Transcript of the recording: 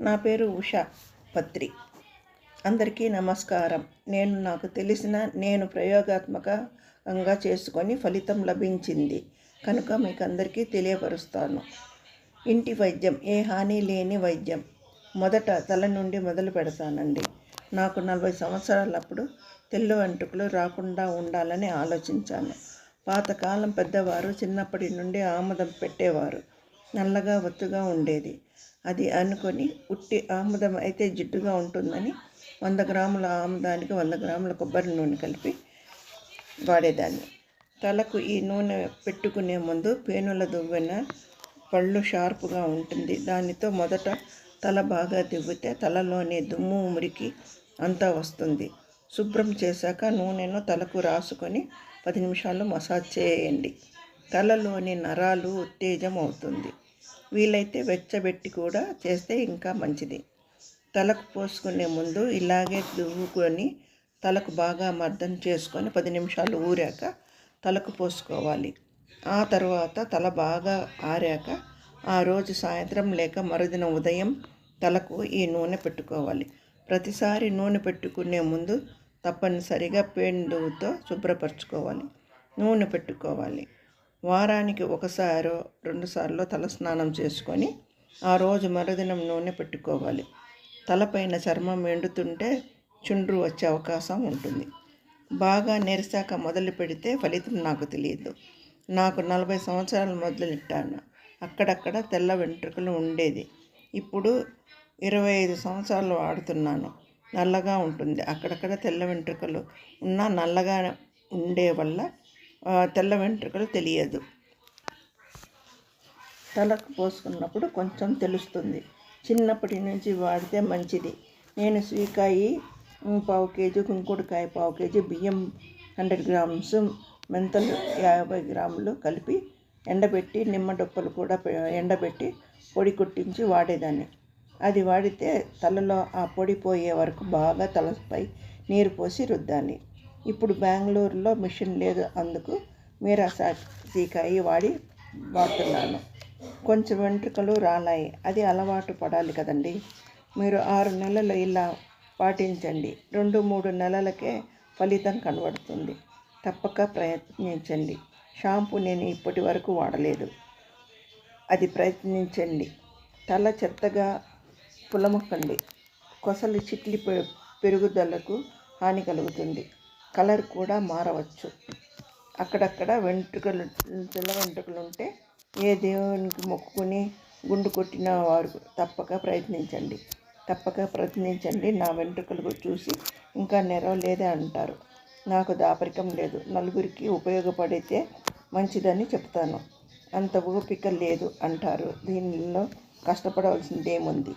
నా పేరు ఉషా పత్రి. అందరికీ నమస్కారం. నేను నాకు తెలిసిన నేను ప్రయోగాత్మకంగా చేసుకొని ఫలితం లభించింది. కనుక మీకు అందరికీ తెలియపరుస్తాను. ఇంటి వైద్యం ఏ హాని లేని వైద్యం. మొదట తల నుండి మొదలు పెడతానండి. నాకు నలభై సంవత్సరాలప్పుడు తెల్ల వెంట్రుకలు రాకుండా ఉండాలని ఆలోచించాను. పాతకాలం పెద్దవారు చిన్నప్పటి నుండి ఆముదం పెట్టేవారు. నల్లగా ఒత్తుగా ఉండేది. అది అనుకొని ఉట్టి ఆముదం అయితే జిడ్డుగా ఉంటుందని వంద గ్రాముల ఆముదానికి వంద గ్రాముల కొబ్బరి నూనె కలిపి వాడేదాన్ని. తలకు ఈ నూనె పెట్టుకునే ముందు పేనుల దువ్వెన పళ్ళు షార్ప్గా ఉంటుంది. దానితో మొదట తల బాగా దివ్వితే తలలోని దుమ్ము మురికి అంతా వస్తుంది. శుభ్రం చేశాక నూనెను తలకు రాసుకొని పది నిమిషాలు మసాజ్ చేయండి. తలలోని నరాలు ఉత్తేజం అవుతుంది. వీలైతే వెచ్చబెట్టి కూడా చేస్తే ఇంకా మంచిది. తలకు పోసుకునే ముందు ఇలాగే దువ్వుకొని తలకు బాగా మర్దన చేసుకొని పది నిమిషాలు ఊరాక తలకు పోసుకోవాలి. ఆ తర్వాత తల బాగా ఆరాక ఆ రోజు సాయంత్రం లేక మరుదిన ఉదయం తలకు ఈ నూనె పెట్టుకోవాలి. ప్రతిసారి నూనె పెట్టుకునే ముందు తప్పనిసరిగా పెండుతో శుభ్రపరచుకోవాలి. నూనె పెట్టుకోవాలి. వారానికి ఒకసారో రెండుసార్లు తల స్నానం చేసుకొని ఆ రోజు మరుదినం నూనె పెట్టుకోవాలి. తలపైన చర్మం ఎండుతుంటే చుండ్రు వచ్చే అవకాశం ఉంటుంది. బాగా నెరిసాక మొదలు పెడితే ఫలితం నాకు తెలియదు. నాకు నలభై సంవత్సరాలు మొదలెట్టాను. అక్కడక్కడ తెల్ల వెంట్రుకలు ఉండేది. ఇప్పుడు ఇరవై ఐదు సంవత్సరాలు వాడుతున్నాను నల్లగా ఉంటుంది. అక్కడక్కడ తెల్ల వెంట్రుకలు ఉన్న నల్లగా ఉండే వల్ల తెల్ల వెంట్రుకలు తెలియదు. తలకు పోసుకున్నప్పుడు కొంచెం తెలుస్తుంది. చిన్నప్పటి నుంచి వాడితే మంచిది. నేను స్వీకాయి పావు కేజీ కుంకుడుకాయ పావు కేజీ బియ్యం హండ్రెడ్ గ్రామ్స్ మెంతలు యాభై గ్రాములు కలిపి ఎండబెట్టి నిమ్మ డొప్పలు కూడా ఎండబెట్టి పొడి కొట్టించి వాడేదాన్ని. అది వాడితే తలలో ఆ పొడి పోయే వరకు బాగా తలపై నీరు పోసి రుద్దాలి ఇప్పుడు బెంగళూరులో మిషన్ లేదు అందుకు మీరా సాటికాయి వాడి వాడుతున్నాను. కొంచెం వెంట్రుకలు రాలాయి అది అలవాటు పడాలి కదండి. మీరు ఆరు నెలలు ఇలా పాటించండి. రెండు మూడు నెలలకే ఫలితం కనబడుతుంది. తప్పక ప్రయత్నించండి. షాంపూ నేను ఇప్పటి వరకు వాడలేదు. అది ప్రయత్నించండి. తల చెత్తగా పులమొక్కండి. కొసలు చిట్లి పెరుగుదలకు హాని కలుగుతుంది. కలర్ కూడా మారవచ్చు. అక్కడక్కడ వెంట్రుకలు తెల్ల వెంట్రుకలు ఉంటే ఏ దేవునికి మొక్కుకొని గుండు కొట్టిన వారు తప్పక ప్రయత్నించండి. తప్పక ప్రయత్నించండి. నా వెంట్రుకలు చూసి ఇంకా నెరవలేదే అంటారు. నాకు దాపరికం లేదు. నలుగురికి ఉపయోగపడితే మంచిదని చెప్తాను. అంత ఓపిక లేదు అంటారు. దీనిలో కష్టపడవలసిందేముంది?